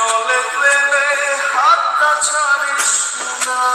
চলে প্রেমে হাতটা ছাড়িস না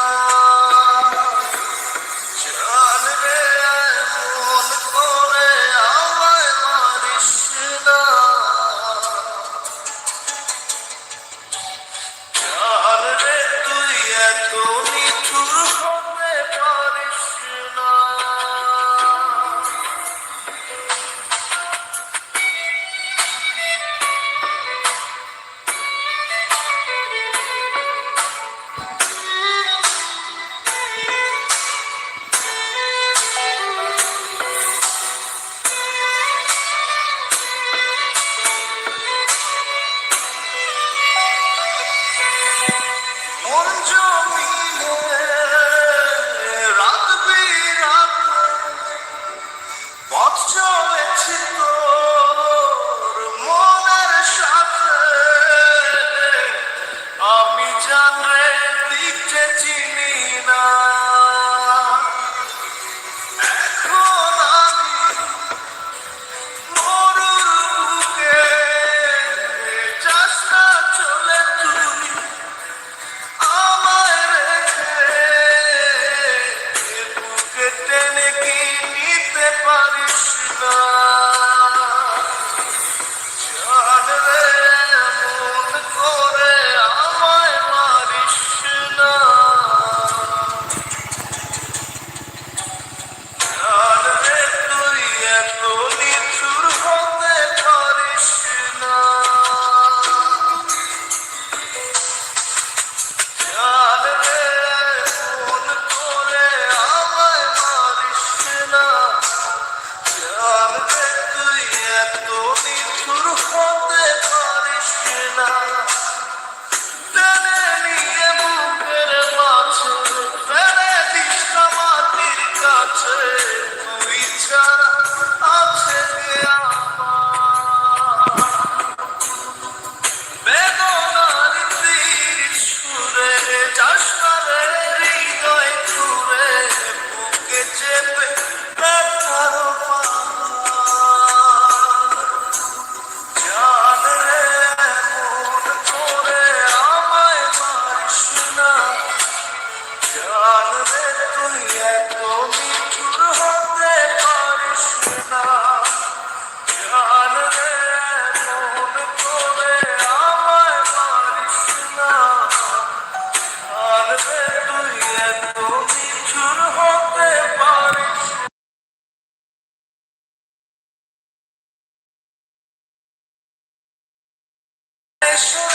Yes, sir.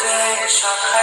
ওঠে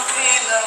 দুঃখ দিলা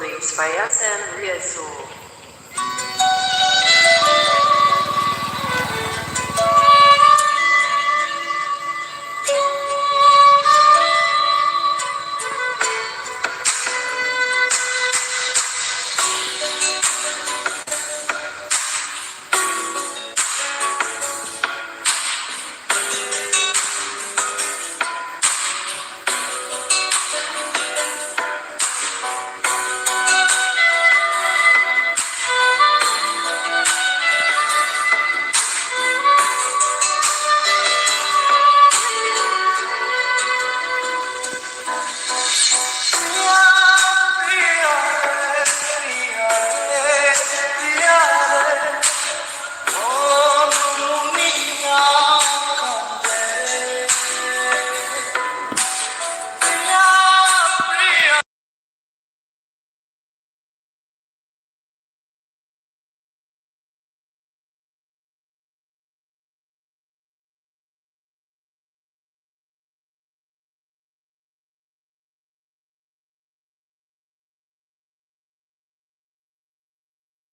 Wykorzystuj swojacem Jezu.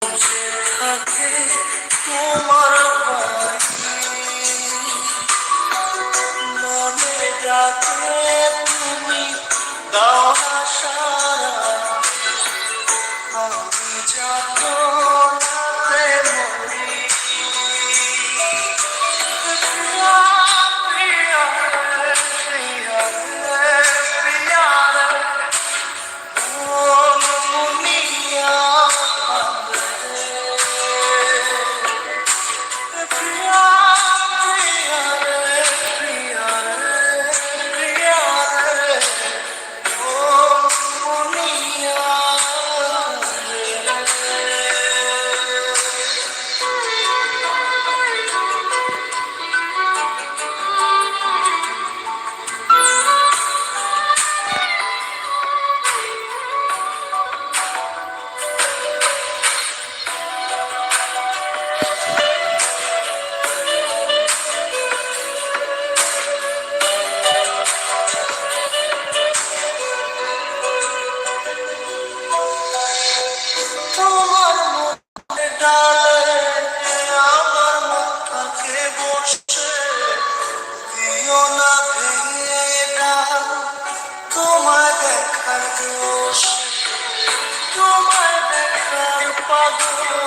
থাকে তোমার Lord.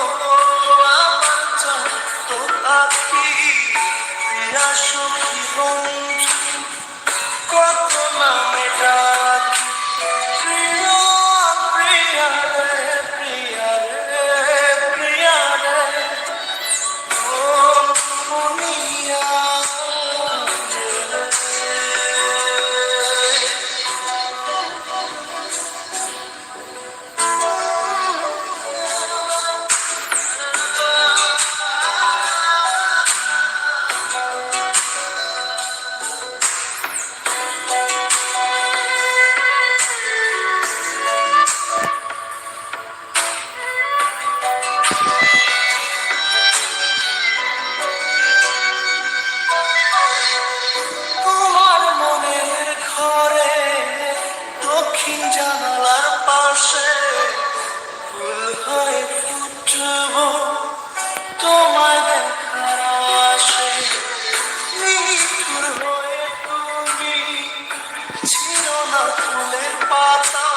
পাতা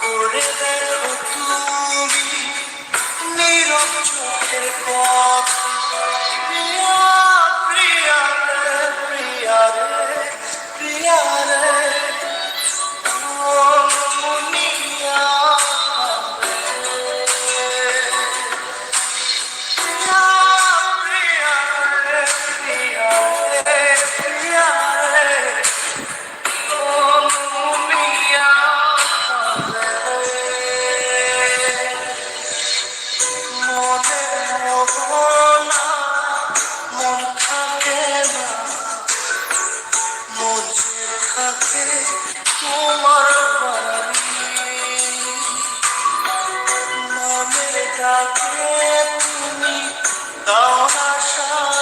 করে দেখো তুমি নীরব চোখের কথা কাছে তোমার নামের ডাকে তুমি দাও আশা